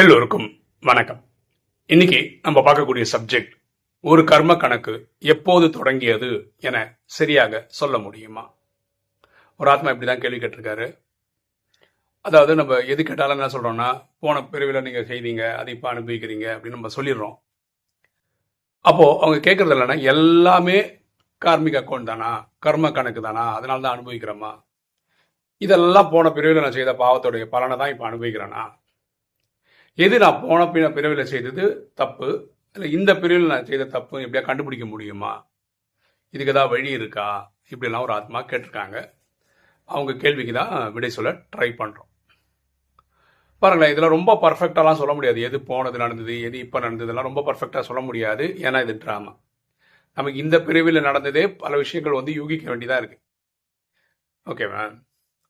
எல்லோருக்கும் வணக்கம். இன்னைக்கு நம்ம பார்க்கக்கூடிய சப்ஜெக்ட் ஒரு கர்ம கணக்கு எப்போது தொடங்கியது என சரியாக சொல்ல முடியுமா? ஒரு ஆத்மா இப்படி தான் கேள்வி கேட்டிருக்காரு. அதாவது நம்ம எது கேட்டாலும் என்ன சொல்கிறோன்னா போன பிரிவில் நீங்கள் செய்தீங்க அதை இப்போ அனுபவிக்கிறீங்க அப்படின்னு நம்ம சொல்லிடுறோம். அப்போது அவங்க கேட்குறது இல்லைன்னா எல்லாமே கார்மிக் அக்கௌண்ட் தானா? கர்ம கணக்கு தானா? அதனால தான் அனுபவிக்கிறோமா? இதெல்லாம் போன பிரிவில் நான் செய்த பாவத்துடைய பலனை தான் இப்போ அனுபவிக்கிறேனா? எது நான் போன பின்ன பிறவியில் செய்தது தப்பு? இல்லை இந்த பிரிவில் நான் செய்த தப்பு எப்படியா கண்டுபிடிக்க முடியுமா? இதுக்கு ஏதாவது வழி இருக்கா? இப்படிலாம் ஒரு ஆத்மா கேட்டிருக்காங்க. அவங்க கேள்விக்கு தான் விடை சொல்ல ட்ரை பண்ணுறோம் பாருங்களேன் இதில் ரொம்ப பர்ஃபெக்டாலாம் சொல்ல முடியாது. எது போனது நடந்தது எது இப்போ நடந்ததுலாம் ரொம்ப பர்ஃபெக்டாக சொல்ல முடியாது. ஏன்னா இது ட்ராமா நமக்கு இந்த பிரிவில் நடந்ததே பல விஷயங்கள் வந்து யூகிக்க வேண்டியதாக இருக்குது ஓகேவா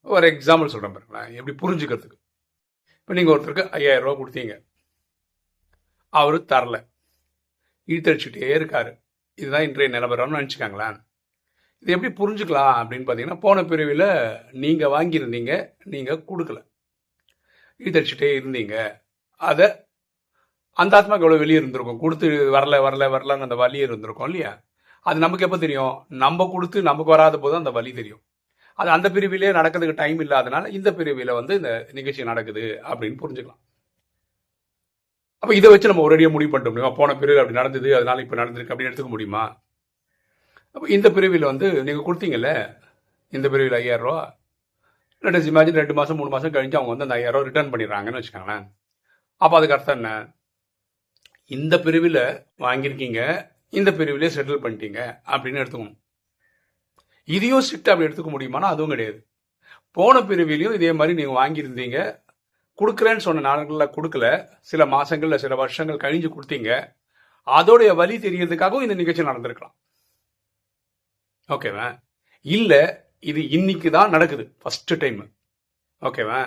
ஒரு எக்ஸாம்பிள் சொல்கிறேன் பாருங்களேன். எப்படி புரிஞ்சுக்கிறதுக்கு. இப்போ நீங்கள் ஒருத்தருக்கு ஐயாயிரம் ரூபா கொடுத்தீங்க. அவர் தரல. இழுத்தடிச்சுட்டே இருக்காரு. இதுதான் இன்றைய நிலவரம்னு நினச்சிக்காங்களேன். இது எப்படி புரிஞ்சுக்கலாம் அப்படின்னு பார்த்தீங்கன்னா போன பிரிவில் நீங்கள் வாங்கியிருந்தீங்க நீங்கள் கொடுக்கல. இழுத்தடிச்சுட்டே இருந்தீங்க. அதை அந்த ஆத்மாக்கு எவ்வளோ வெளியே இருந்திருக்கும்? கொடுத்து வரல வரல வரலன்னு அந்த வலி இருந்திருக்கும் இல்லையா? அது நமக்கு எப்போ தெரியும்? நம்ம கொடுத்து நமக்கு வராத போது அந்த வலி தெரியும். அது அந்த பிரிவிலே நடக்கிறதுக்கு டைம் இல்லாதனால இந்த பிரிவில் வந்து இந்த நிகழ்ச்சி நடக்குது அப்படின்னு புரிஞ்சுக்கலாம். அப்போ இதை வச்சு நம்ம ஒரேடியாக முடிவு பண்ண முடியுமா? போன பிரிவு அப்படி நடந்தது அதனால இப்போ நடந்திருக்கு அப்படின்னு எடுத்துக்க முடியுமா? அப்போ இந்த பிரிவில் வந்து நீங்கள் கொடுத்தீங்கல்ல இந்த பிரிவில் ஐயாயிரம் ரூபா. ரெண்டு இமேஜின் ரெண்டு மாதம் மூணு மாதம் கழிஞ்சு அவங்க வந்து அந்த ஐயாயிரம் ரிட்டர்ன் பண்ணிடுறாங்கன்னு வச்சுக்கோங்களேன். அப்போ அதுக்கு அர்த்தம் என்ன? இந்த பிரிவில் வாங்கியிருக்கீங்க இந்த பிரிவிலே செட்டில் பண்ணிட்டீங்க அப்படின்னு எடுத்துக்கணும். இதையும் ஸ்ட்ரிக்ட் அப்படி எடுத்துக்க முடியுமானா அதுவும் கிடையாது. போன பிரிவிலையும் இதே மாதிரி நீங்கள் வாங்கியிருந்தீங்க. கொடுக்குறேன்னு சொன்ன நாட்களில் கொடுக்கல. சில மாதங்களில் சில வருஷங்கள் கழிஞ்சு கொடுத்தீங்க. அதோடைய வழி தெரியறதுக்காகவும் இந்த நிகழ்ச்சி நடந்திருக்கலாம். ஓகேவா இல்லை இது இன்னைக்கு தான் நடக்குது. ஃபஸ்ட்டு டைம் ஓகேவா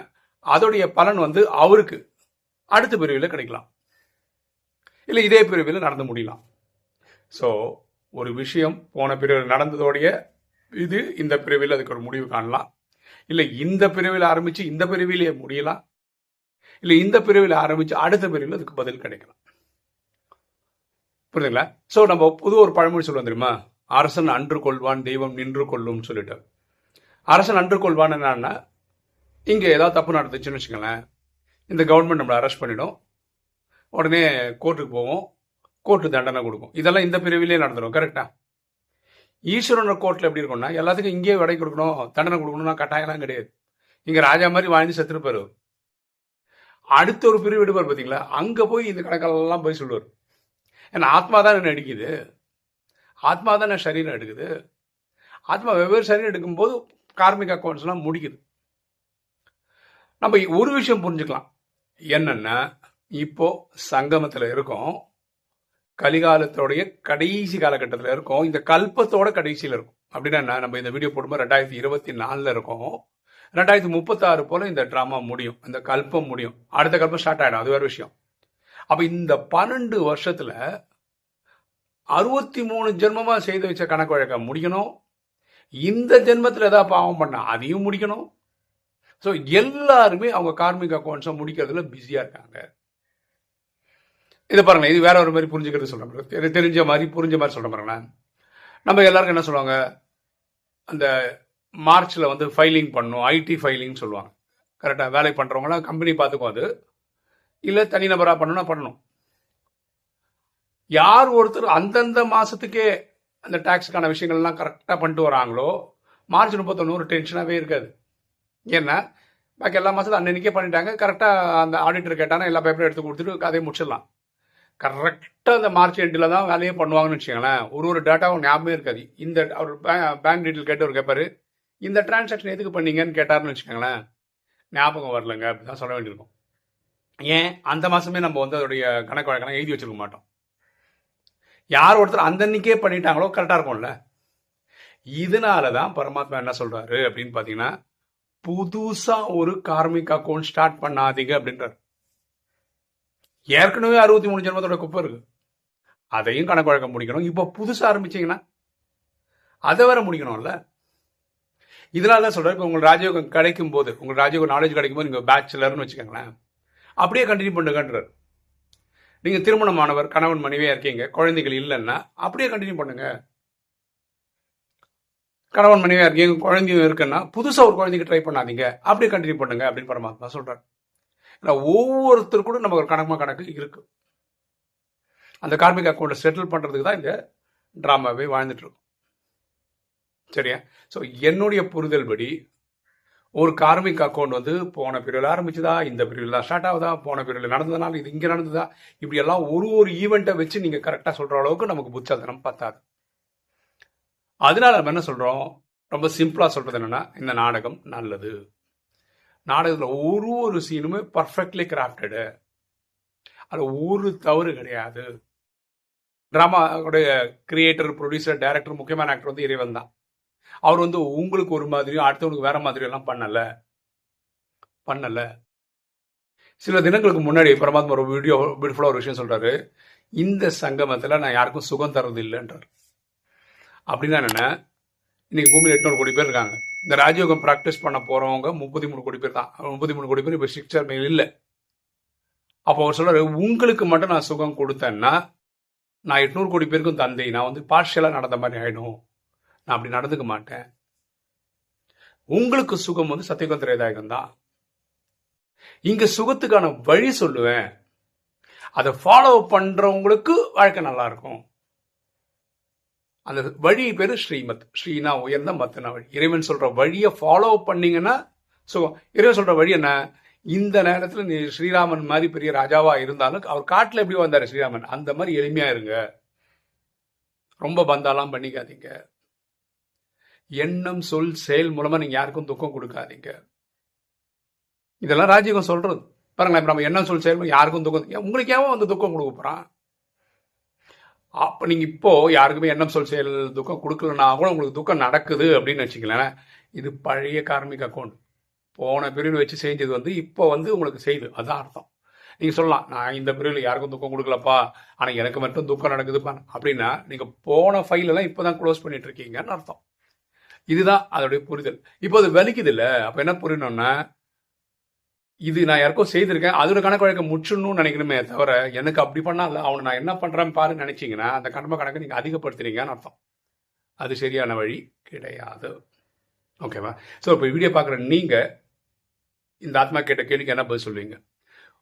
அதோடைய பலன் வந்து அவருக்கு. அடுத்த பிரிவில் கிடைக்கலாம். இல்லை இதே பிரிவில் நடந்து முடியலாம். ஸோ ஒரு விஷயம் போன பிரிவில் நடந்ததோடைய இது இந்த பிரிவில் அதுக்கு ஒரு முடிவு காணலாம். இல்லை இந்த பிரிவில் ஆரம்பித்து இந்த பிரிவிலே முடியலாம். இல்லை இந்த பிரிவில் ஆரம்பித்து அடுத்த பிரிவில் அதுக்கு பதில் கிடைக்கலாம். புரியுதுங்களா? ஸோ நம்ம புது ஒரு பழமொழி சொல்லுவோம் தெரியுமா? அரசன் அன்று கொள்வான் தெய்வம் நின்று கொள்ளும்னு சொல்லிட்டு. அரசன் அன்று கொள்வான் என்னன்னா இங்கே ஏதாவது தப்பு நடந்துச்சுன்னு வச்சுக்கோங்களேன். இந்த கவர்மெண்ட் நம்மளை அரெஸ்ட் பண்ணிடும். உடனே கோர்ட்டுக்கு போவோம். கோர்ட்டு தண்டனை கொடுக்கும் இதெல்லாம் இந்த பிரிவிலே நடந்துடும் கரெக்டாக ஈஸ்வரனோட கோர்ட்டில் எப்படி இருக்கும்னா எல்லாத்துக்கும் இங்கேயே விடை கொடுக்கணும் தண்டனை கொடுக்கணும்னா கட்டாயம்லாம் கிடையாது. இங்கே ராஜா மாதிரி வாழ்ந்து செத்துருப்பாரு. அடுத்த ஒரு பிரிவு எடுப்பார் பார்த்தீங்களா அங்கே போய் இந்த கணக்கெல்லாம் போய் சொல்லுவார். ஏன்னா ஆத்மா தான் என்ன அடிக்குது? ஆத்மா தான் என்ன சரீரம் எடுக்குது? ஆத்மா வெவ்வேறு சரீரம் எடுக்கும்போது கார்மிக் அக்கௌண்ட்ஸ்லாம் முடிக்குது. நம்ம ஒரு விஷயம் புரிஞ்சுக்கலாம். என்னென்னா இப்போது சங்கமத்தில் இருக்கோம். கலிகாலத்தோடைய கடைசி காலகட்டத்தில் இருக்கோம். இந்த கல்பத்தோட கடைசியில் இருக்கும். அப்படின்னா நம்ம இந்த வீடியோ போடும்போது ரெண்டாயிரத்தி இருபத்தி நாலில் இருக்கோம். ரெண்டாயிரத்தி முப்பத்தாறு போல இந்த ட்ராமா முடியும். இந்த கல்பம் முடியும். அடுத்த கல்பம் ஸ்டார்ட் ஆகிடும் அது வேறு விஷயம். அப்போ இந்த பன்னெண்டு வருஷத்தில் அறுபத்தி மூணு ஜென்மமாக செய்து வச்ச கணக்கு வழக்கை முடிக்கணும். இந்த ஜென்மத்தில் எதாவது பாவம் பண்ண அதையும் முடிக்கணும். ஸோ எல்லாருமே அவங்க கார்மிக் அக்கௌண்ட்ஸை முடிக்கிறதுல பிஸியாக இருக்காங்க. இதை பாருங்களேன் இது வேற ஒரு மாதிரி புரிஞ்சுக்கிறது சொல்கிறேன் தெரிஞ்ச மாதிரி புரிஞ்ச மாதிரி சொல்கிறேன் பாருங்களேன் நம்ம எல்லாருக்கும் என்ன சொல்லுவாங்க? அந்த மார்ச்சில் வந்து ஃபைலிங் பண்ணணும் ஐடி ஃபைலிங் சொல்லுவாங்க. கரெக்டாக வேலை பண்ணுறவங்களாம் கம்பெனி பார்த்துக்கும் அது. இல்லை தனிநபராக பண்ணணும்னா பண்ணணும். யார் ஒருத்தர் அந்தந்த மாதத்துக்கே அந்த டேக்ஸுக்கான விஷயங்கள்லாம் கரெக்டாக பண்ணிட்டு வராங்களோ மார்ச் முப்பத்தொன்று ஒரு டென்ஷனாகவே இருக்காது. ஏன்னா பாக்கி எல்லா மாதத்தும் அன்னன்னைக்கே பண்ணிட்டாங்க. கரெக்டாக அந்த ஆடிட்டர் கேட்டானா எல்லா பேப்பரும் எடுத்து கொடுத்துட்டு அதே முடிச்சிடலாம். கரெக்டாக அந்த மார்ச் எண்டில் தான் வேலையே பண்ணுவாங்கன்னு வச்சுக்கோங்களேன். ஒரு ஒரு டேட்டாவும் ஞாபகமே இருக்காது. இந்த அவர் பேங்க் டீட்டெயில் கேட்டு ஒரு கேட்பாரு இந்த டிரான்சாக்ஷன் எதுக்கு பண்ணீங்கன்னு கேட்டாருன்னு வச்சுக்கோங்களேன். ஞாபகம் வரலங்க அப்படி தான் சொல்ல வேண்டியிருக்கும். ஏன்? அந்த மாதமே நம்ம வந்து அதோடைய கணக்கு வழக்கெல்லாம் எழுதி வச்சிருக்க மாட்டோம். யார் ஒருத்தர் அந்த அன்னைக்கே பண்ணிட்டாங்களோ கரெக்டாக இருக்கும்ல. இதனால தான் பரமாத்மா என்ன சொல்கிறாரு அப்படின்னு பார்த்தீங்கன்னா புதுசாக ஒரு கார்மிக் அக்கௌண்ட் ஸ்டார்ட் பண்ணாதீங்க அப்படின்றார். ஏற்கனவே அறுபத்தி மூணு ஜென்மத்தோட குப்பை இருக்கு. அதையும் கணக்கு வழக்கம் முடிக்கணும். இப்போ புதுசாக ஆரம்பிச்சிங்கன்னா அதை வேற முடிக்கணும்ல. இதனால தான் சொல்கிறேன் இப்போ உங்களுக்கு ராஜயோகம் கிடைக்கும் போது உங்களுக்கு ராஜயோகம் நாலேஜ் கிடைக்கும் போது நீங்கள் பேச்சுலர்னு வச்சுக்கோங்களேன். அப்படியே கண்டினியூ பண்ணுங்கன்றார். நீங்கள் திருமணமானவர் கணவன் மனைவியாக இருக்கீங்க குழந்தைகள் இல்லைன்னா அப்படியே கண்டினியூ பண்ணுங்க. கணவன் மனைவியாக இருக்கீங்க குழந்தையும் இருக்குன்னா புதுசாக ஒரு குழந்தைக்கு ட்ரை பண்ணாதீங்க. அப்படியே கண்டினியூ பண்ணுங்க அப்படின்னு பரமாத்மா சொல்கிறார் ஏன்னா ஒவ்வொருத்தர் கூட நமக்கு ஒரு கணக்கு கணக்கு இருக்கு. அந்த கார்மிக் அக்கௌண்ட்டை செட்டில் பண்ணுறதுக்கு தான் இந்த ட்ராமாவே வாழ்ந்துட்டுருக்கும். சரியா? ஸோ என்னுடைய புரிதல் படி ஒரு கார்மிக் அக்கௌண்ட் வந்து போன பிரிவில் ஆரம்பிச்சுதா இந்த பிரிவில் தான் ஸ்டார்ட் ஆகுதா போன பிரிவில் நடந்ததுனால இது இங்கே நடந்ததா இப்படி எல்லாம் ஒரு ஒரு ஈவெண்ட்டை வச்சு நீங்கள் கரெக்டாக சொல்கிற அளவுக்கு நமக்கு புத்தாதனம் பத்தாது. அதனால நம்ம என்ன சொல்கிறோம் ரொம்ப சிம்பிளாக சொல்கிறது என்னென்னா இந்த நாடகம் நல்லது. நாடகத்தில் ஒரு ஒரு சீனுமே பர்ஃபெக்ட்லி கிராஃப்டடு அது ஒரு தவறு கிடையாது. ட்ராமாவுடைய கிரியேட்டர் ப்ரொடியூசர் டைரக்டர் முக்கியமான ஆக்டர் வந்து இறைவன் தான். அவர் வந்து உங்களுக்கு ஒரு மாதிரியும் அடுத்தவனுக்கு வேற மாதிரியும் எல்லாம் பண்ணலை. பண்ணலை. சில தினங்களுக்கு முன்னாடி பரமாத்மா ஒரு வீடியோ பியூட்டிஃபுல்லாக ஒரு விஷயம் சொல்கிறாரு இந்த சங்கமத்தில் நான் யாருக்கும் சுகம் தரது இல்லைன்றார் அப்படின்னா என்னென்ன? இன்னைக்கு பூமியில் எட்நூறு கோடி பேர் இருக்காங்க. இந்த ராஜயோகம் ப்ராக்டிஸ் பண்ண போறவங்க முப்பத்தி மூணு கோடி பேர் தான். முப்பத்தி மூணு கோடி பேர் இப்போ சிக்ஸ்டர் மேல் இல்லை. அப்போ அவர் சொல்றாரு உங்களுக்கு மட்டும் நான் சுகம் கொடுத்தேன்னா நான் எட்நூறு கோடி பேருக்கும் தந்தை நான் வந்து பார்ஷியலாக நடந்த மாதிரி ஆயிடும். நான் அப்படி நடந்துக்க மாட்டேன். உங்களுக்கு சுகம் வந்து சத்தியகம் தான். இங்க சுகத்துக்கான வழி சொல்லுவேன். அதை ஃபாலோ பண்றவங்களுக்கு வாழ்க்கை நல்லா இருக்கும். அந்த வழி பேரு ஸ்ரீமத் ஸ்ரீனா உயர்ந்த மத்தன வழி. இறைவன் சொல்ற வழியை ஃபாலோ பண்ணீங்கன்னா சுகம் இறைவன் சொல்ற வழி என்ன? இந்த நேரத்துல நீ ஸ்ரீராமன் மாதிரி பெரிய ராஜாவா இருந்தாலும் அவர் காட்டுல எப்படி வந்தாரு ஸ்ரீராமன்? அந்த மாதிரி எளிமையா இருங்க. ரொம்ப பந்தாலாம் பண்ணிக்காதீங்க. எண்ணம் சொல் செயல் மூலமா நீங்க யாருக்கும் துக்கம் கொடுக்காதீங்க. இதெல்லாம் ராஜீவம் சொல்றது. பாருங்களேன் நம்ம எண்ணம் சொல் செயல் யாருக்கும் துக்கம் உங்களுக்கு ஏன் வந்து துக்கம் கொடுக்க போறான்? அப்போ நீங்கள் இப்போது யாருக்குமே எண்ணம் சொல் செயல் துக்கம் கொடுக்கலனா கூட உங்களுக்கு துக்கம் நடக்குது அப்படின்னு வச்சுக்கலாம் இது பழைய கார்மிக் அக்கௌண்ட் போன பிரிவில் வச்சு செஞ்சது வந்து இப்போ வந்து உங்களுக்கு செய்யுது. அதுதான் அர்த்தம். நீங்கள் சொல்லலாம் நான் இந்த பிரிவில் யாருக்கும் துக்கம் கொடுக்கலப்பா. ஆனால் எனக்கு மட்டும் துக்கம் நடக்குதுப்பா அப்படின்னா நீங்கள் போன ஃபைலெல்லாம் இப்போ தான் க்ளோஸ் பண்ணிட்டு இருக்கீங்கன்னு அர்த்தம். இதுதான் அதோடைய புரிதல். இப்போ அது வலிக்குது இல்லை? அப்போ என்ன புரியணும்னா இது நான் யாருக்கும் செய்திருக்கேன். அதோட கணக்கு வழக்க முற்றணும்னு நினைக்கணுமே தவிர எனக்கு அப்படி பண்ணால அவனை நான் என்ன பண்றேன் பாருன்னு நினச்சிங்கன்னா அந்த கணம கணக்கை நீங்கள் அதிகப்படுத்துறீங்கன்னு அர்த்தம். அது சரியான வழி கிடையாது. ஓகேவா ஸோ இப்போ வீடியோ பார்க்குற நீங்கள் இந்த ஆத்மா கேட்ட கேள்விக்கு என்ன பதில் சொல்லுவீங்க?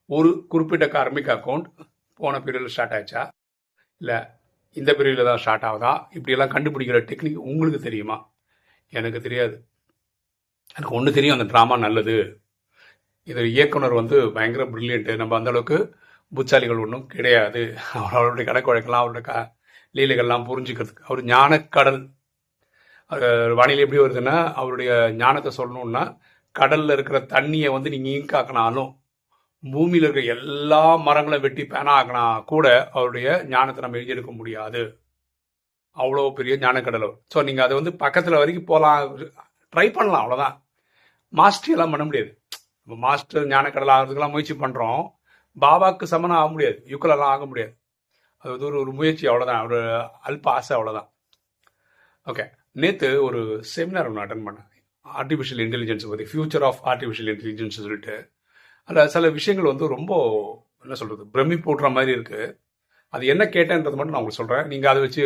ஒரு குறிப்பிட்ட கார்மிக் அக்கௌண்ட் போன பீரியடில் ஸ்டார்ட் ஆச்சா? இல்லை இந்த பீரியடில் தான் ஸ்டார்ட் ஆகுதா? இப்படியெல்லாம் கண்டுபிடிக்கிற டெக்னிக் உங்களுக்கு தெரியுமா? எனக்கு தெரியாது. எனக்கு ஒன்று தெரியும் அந்த ட்ராமா நல்லது. இது இயக்குனர் வந்து பயங்கர பிரில்லியண்ட்டு நம்ம அந்த அளவுக்கு புத்தாலிகள் ஒன்றும் கிடையாது. அவருடைய கணக்கு வழக்கெல்லாம் அவருடைய க லீலைகள்லாம் புரிஞ்சுக்கிறதுக்கு. அவர் ஞானக்கடல் வானிலை எப்படி வருதுன்னா அவருடைய ஞானத்தை சொல்லணும்னா கடலில் இருக்கிற தண்ணியை வந்து நீங்கள் ஈங்காக்கினாலும் பூமியில் இருக்கிற எல்லா மரங்களும் வெட்டி பேனா ஆக்கினா கூட அவருடைய ஞானத்தை நம்ம எழுதியிருக்க முடியாது. அவ்வளோ பெரிய ஞானக்கடல் ஸோ நீங்கள் அதை வந்து பக்கத்தில் வரைக்கும் போகலாம் ட்ரை பண்ணலாம் அவ்வளோதான் மாஸ்டர் எல்லாம் பண்ண முடியாது. நம்ம மாஸ்டர் ஞானக்கடல் ஆகிறதுக்கெல்லாம் முயற்சி பண்ணுறோம் பாபாவுக்கு சமனம் ஆக முடியாது. யுக்கலெல்லாம் ஆக முடியாது. அது வந்து ஒரு ஒரு முயற்சி அவ்வளோதான் ஒரு அல்ப ஆசை அவ்வளோதான் ஓகே நேற்று ஒரு செமினார் ஒன்று அட்டன் பண்ணேன். ஆர்டிஃபிஷியல் இன்டெலிஜென்ஸ் பற்றி ஃபியூச்சர் ஆஃப் ஆர்டிஃபிஷியல் இன்டெலிஜென்ஸ் சொல்லிட்டு. அதில் சில விஷயங்கள் வந்து ரொம்ப என்ன சொல்கிறது பிரமி போடுற மாதிரி இருக்குது அது என்ன கேட்டேன்றது மட்டும் நான் உங்களுக்கு சொல்கிறேன் நீங்கள் அதை வச்சு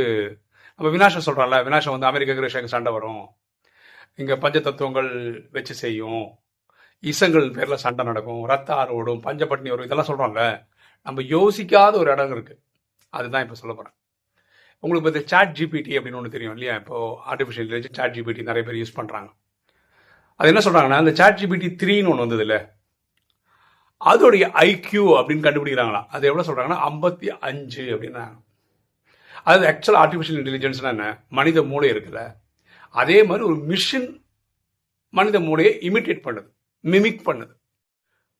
நம்ம வினாஷம் சொல்கிறான்ல வினாஷம் வந்து அமெரிக்க ரஷ்யாவுக்கு சண்டை வரும். இங்கே பஞ்ச தத்துவங்கள் வச்சு செய்யும். இசங்கள் பேரில் சண்டை நடக்கும் ரத்த ஆறு ஓடும் பஞ்சப்பட்டினி வரும் இதெல்லாம் சொல்கிறோம்ல நம்ம யோசிக்காத ஒரு இடம் இருக்குது அதுதான் இப்போ சொல்ல போகிறேன் உங்களுக்கு இப்போ இந்த சாட் ஜிபிடி அப்படின்னு ஒன்று தெரியும் இல்லையா? இப்போ ஆர்டிஃபிஷியல் இன்டெலிஜென்ஸ் சாட் ஜிபிடி நிறைய பேர் யூஸ் பண்ணுறாங்க அது என்ன சொல்கிறாங்கன்னா அந்த சாட் ஜிபிடி த்ரீன்னு ஒன்று வந்தது இல்லை? அதோடைய ஐக்யூ அப்படின்னு கண்டுபிடிக்கிறாங்களா அது எவ்வளோ சொல்கிறாங்கன்னா ஐம்பத்தி அஞ்சு அப்படின்னா. அது ஆக்சுவல் ஆர்டிஃபிஷியல் இன்டெலிஜென்ஸ்னா என்ன? மனித மூளை இருக்குல்ல. அதே மாதிரி ஒரு மிஷின் மனித மூளையை இமிட்டேட் பண்ணுது. மிமிக் பண்ணுது.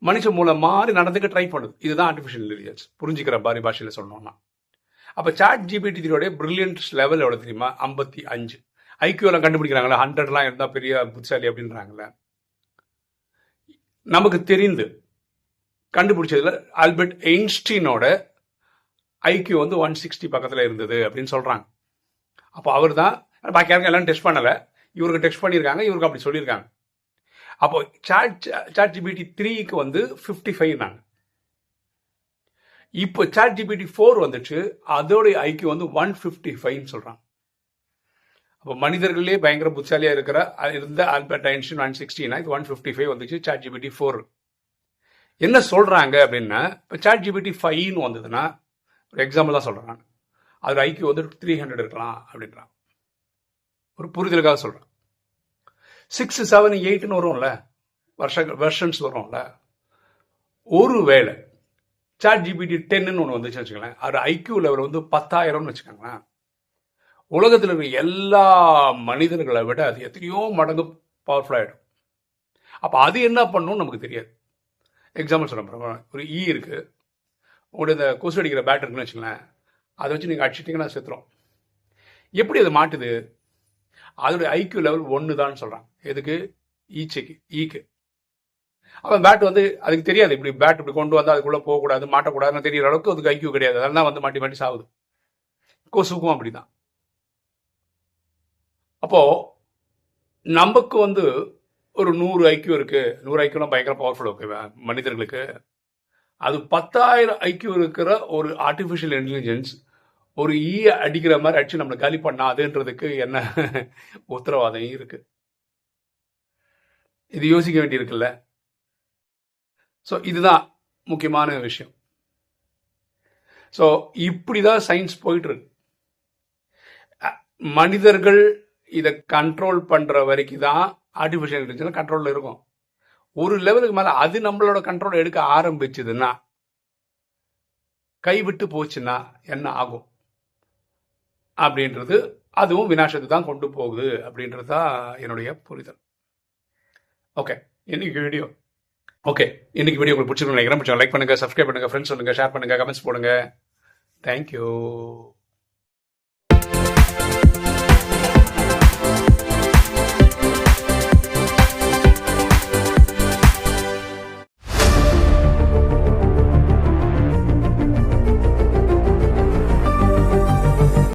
மனுஷ மூலம் மாறி நடந்துக்க ட்ரை பண்ணுது. இதுதான் ஆர்டிஃபிஷியல் இன்டெலிஜென்ஸ் புரிஞ்சுக்கிற பாரி பாஷையில் சொன்னோம்னா அப்போ சாட் ஜிபிடியோடைய பிரில்லியன்ட் லெவல் எவ்வளோ தெரியுமா? ஐம்பத்தி அஞ்சு. ஐக்கியூலாம் கண்டுபிடிக்கிறாங்களே ஹண்ட்ரட்லாம் இருந்தால் பெரிய புத்திசாலி அப்படின்றாங்களே. நமக்கு தெரிந்து கண்டுபிடிச்சதுல ஆல்பர்ட் எயின்ஸ்டீனோட ஐக்கியூ வந்து ஒன் சிக்ஸ்டி பக்கத்தில் இருந்தது அப்படின்னு சொல்கிறாங்க அப்போ அவர் தான் பாக்கி யாருக்கும் எல்லாம் டெஸ்ட் பண்ணலை. இவருக்கு டெஸ்ட் பண்ணியிருக்காங்க இவருக்கு அப்படி சொல்லியிருக்காங்க. அப்போ சாட் சாட் ஜிபிடி த்ரீக்கு வந்து ஃபிஃப்டி ஃபைவ் நாங்க. இப்போ சாட் ஜிபிடி ஃபோர் வந்துச்சு அதோடைய ஐக்கியூ வந்து ஒன் ஃபிஃப்டி ஃபைவ்னு சொல்கிறாங்க அப்போ மனிதர்களே பயங்கர புத்தாலியாக இருக்கிற இருந்த ஆல்பர்ட் ஐன்ஸ்டீன் ஒன் சிக்ஸ்டினா இது ஒன் ஃபிஃப்டி ஃபைவ் வந்துச்சு சாட் ஜிபிடி ஃபோர் என்ன சொல்கிறாங்க அப்படின்னா இப்போ சாட் ஜிபிடி ஃபைவ்னு வந்ததுன்னா ஒரு எக்ஸாம்பிள் தான் சொல்கிறேன் நான் அதில் ஐக்கியூ வந்து த்ரீ ஹண்ட்ரட் இருக்கலாம் அப்படின்றான் ஒரு புரிதலுக்காக சொல்கிறேன் சிக்ஸ் செவன் எயிட்னு வரும்ல. வருஷங்கள் வெர்ஷன்ஸ் வரும்ல. ஒரு வேளை சாட் ஜிபிடி டென்னு ஒன்று வந்துச்சு வச்சுக்கோங்களேன். அது ஐக்யூ லெவல் வந்து பத்தாயிரம்னு வச்சுக்கோங்களேன். உலகத்தில் இருக்கிற எல்லா மனிதர்களை விட அது எத்தனையோ மடங்கு பவர்ஃபுல்லாகிடும் அப்போ அது என்ன பண்ணும் நமக்கு தெரியாது. எக்ஸாம்பிள் சொல்ல போகிறோம் ஒரு e ஈ இருக்குது உங்களுடைய இந்த கொசு அடிக்கிற பேட் இருக்குன்னு வச்சுங்களேன் அதை வச்சு நீங்கள் அடிச்சிட்டிங்கன்னா செத்துரும். எப்படி அது மாட்டுது? அதனுடைய ஐக்யூ லெவல் ஒன்று தான் சொல்கிறான் எதுக்கு? ஈச்சைக்கு ஈக்கு. அவன் பேட் வந்து அதுக்கு தெரியாது. இப்படி பேட் இப்படி கொண்டு வந்து அதுக்குள்ளே போகக்கூடாது மாட்டக்கூடாதுன்னு தெரியற அளவுக்கு அதுக்கு ஐக்யூ கிடையாது. அதெல்லாம் வந்து மாட்டி மாட்டி சாகுது கொசுக்கும் அப்படிதான். அப்போது நமக்கு வந்து ஒரு நூறு ஐக்கியூ இருக்குது நூறு ஐக்கியூலாம் பயங்கர பவர்ஃபுல் ஓகே மனிதர்களுக்கு. அது பத்தாயிரம் ஐக்கியூ இருக்கிற ஒரு ஆர்டிஃபிஷியல் இன்டெலிஜென்ஸ் ஒரு ஈய அடிக்கிற மாதிரி அடிச்சு நம்மளை காலி பண்ணாதுன்றதுக்கு என்ன உத்தரவாதம் இருக்கு? இது யோசிக்க வேண்டியிருக்குல்ல. ஸோ இதுதான் முக்கியமான விஷயம். ஸோ இப்படி தான் சயின்ஸ் போயிட்டு இருக்கு மனிதர்கள் இதை கண்ட்ரோல் பண்ற வரைக்கும் தான் ஆர்டிஃபிஷியல் இன்டெலிஜென்ஸ் கண்ட்ரோல்ல இருக்கும். ஒரு லெவலுக்கு மேல அது நம்மளோட கண்ட்ரோல் எடுக்க ஆரம்பிச்சதுன்னா கைவிட்டு போச்சுன்னா என்ன ஆகும்? அப்படின்றது அதுவும் வினாசத்தை தான் கொண்டு போகுது அப்படின்றது தான் என்னுடைய புரிதல். ஓகே இன்னைக்கு வீடியோ ஓகே இன்னைக்கு வீடியோ உங்களுக்கு பிடிச்சிருக்கும் நினைக்கிறேன். பிடிச்சா லைக் பண்ணுங்கள் சப்ஸ்கிரைப் பண்ணுங்கள் ஃப்ரெண்ட்ஸ் சொல்லுங்க ஷேர் பண்ணுங்கள் கமெண்ட்ஸ் போடுங்க. தேங்க்யூ